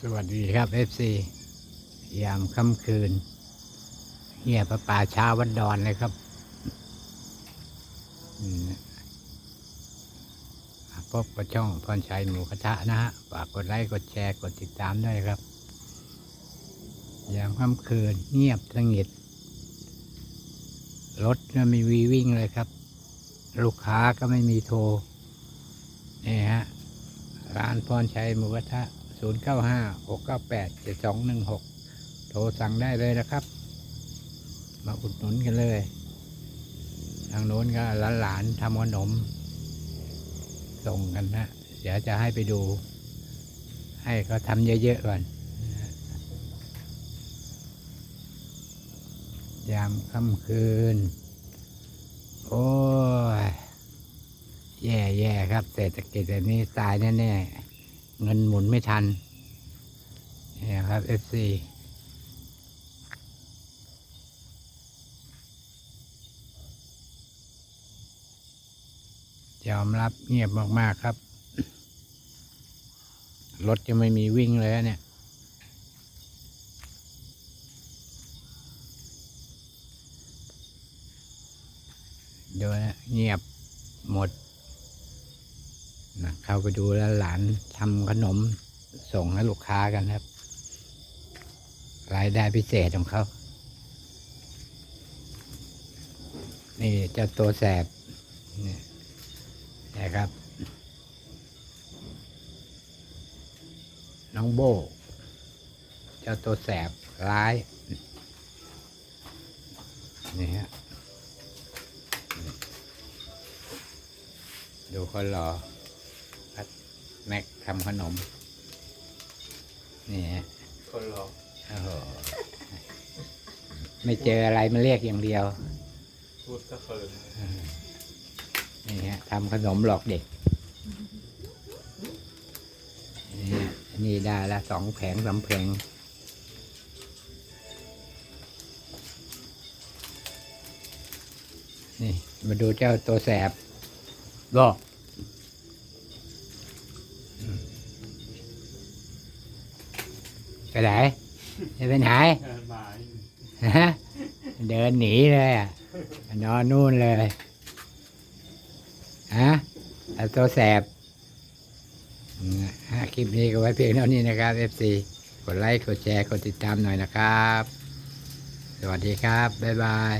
สวัสดีครับเอฟซียามค่ำคืนเฮียประป่าเช้าวันดอนเลยครับพบกับช่องพรชัยหมูกระทะนะฮะฝากกดไลค์กดแชร์กดติดตามด้วยครับยามค่ำคืนเงียบสงิดรถก็ไม่มีวิ่งเลยครับ ลูกค้าก็ไม่มีโทรนี่ฮะร้านพรชัยหมูกระทะ 0 9 5 6 9 8 7 2 1 6 โทรสั่งได้เลยนะครับ มาอุดหนุนกันเลย ทางโน้นก็หลานๆทำขนม ส่งกันนะ เดี๋ยวจะให้ไปดู ให้เขาทำเยอะๆก่อนยามค่ำคืน โอ้ย แย่แย่ครับ เศรษฐกิจแบบนี้ตายแน่ ๆ เงินหมุนไม่ทันนี่ครับ FC ยอมรับเงียบมาก ๆ ครับ รถจะไม่มีวิ่งเลยเนี่ยดูนะเงียบหมด นะเข้าไปดูแล้วหลานทำขนมส่งให้ลูกค้ากันครับ รายได้พิเศษของเขา นี่เจ้าตัวแสบนี่นะครับ น้องโบเจ้าตัวแสบร้าย นี่ฮะ ดูคนรอพัด แม็กทำขนม นี่ฮะคนรอโอ้โหไม่เจออะไรมาเรียกอย่างเดียว พูดก็เฟิร์นนี่ฮะทำขนมหลอกเด็ก นี่ฮะนี่ได้ละสองแผงสามแผงนี่ มาดูเจ้าตัวแสบบอกอื ไปไหนจะไปไหนหมายฮะเดินหนีเลยอะนอนนู่นเลยฮะเอาตัวแสบอืมฮะคลิปนี้ก็ไว้เพียงเท่านี้นะครับ FC กดไลค์ กดแชร์ กดติดตามหน่อยนะครับ สวัสดีครับ บ๊ายบาย